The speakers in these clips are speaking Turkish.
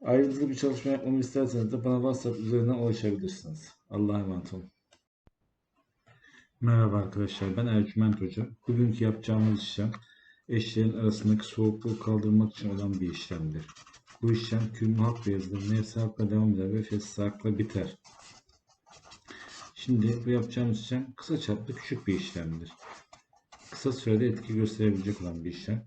Ayrıntılı bir çalışma yapmamı isterseniz de bana WhatsApp üzerinden ulaşabilirsiniz. Allah'a emanet olun. Merhaba arkadaşlar, ben Ercüment Hoca. Bugünkü yapacağımız işlem eşlerin arasındaki soğukluğu kaldırmak için olan bir işlemdir. Bu işlem kümmü hakla yazılır, nefsi hakla devam eder ve fesli hakla biter. Şimdi bu yapacağımız işlem kısa çaplı küçük bir işlemdir. Kısa sürede etki gösterebilecek olan bir işlem.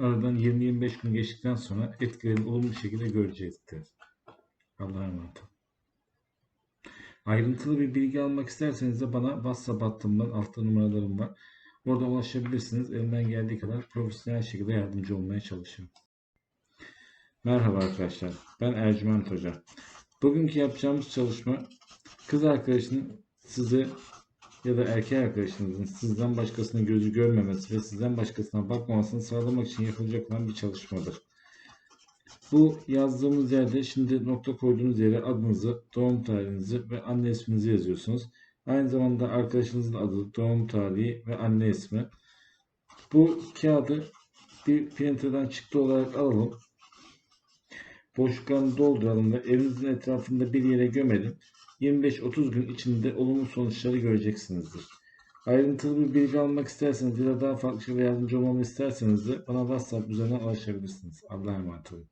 aradan 20-25 gün geçtikten sonra etkilerini olumlu şekilde görecektir. Allah'a emanet. Ayrıntılı bir bilgi almak isterseniz de bana WhatsApp hattımdan altta numaralarım var. Orada ulaşabilirsiniz. Elimden geldiği kadar profesyonel şekilde yardımcı olmaya çalışıyorum. Merhaba arkadaşlar. Ben Ercüment Hoca. Bugünkü yapacağımız çalışma kız arkadaşının size ya da erkek arkadaşınızın sizden başkasının gözü görmemesi ve sizden başkasına bakmamasını sağlamak için yapılacak olan bir çalışmadır. Bu yazdığımız yerde şimdi nokta koyduğunuz yere adınızı, doğum tarihinizi ve anne isminizi yazıyorsunuz. Aynı zamanda arkadaşınızın adı, doğum tarihi ve anne ismi. Bu kağıdı bir printer'dan çıktı olarak alalım. Boşluklarını dolduralım ve evinizin etrafında bir yere gömelim. 25-30 gün içinde olumlu sonuçları göreceksinizdir. Ayrıntılı bir bilgi almak isterseniz ya da daha farklı şekilde yardımcı olmamı isterseniz de bana WhatsApp üzerinden ulaşabilirsiniz. Allah'a emanet olun.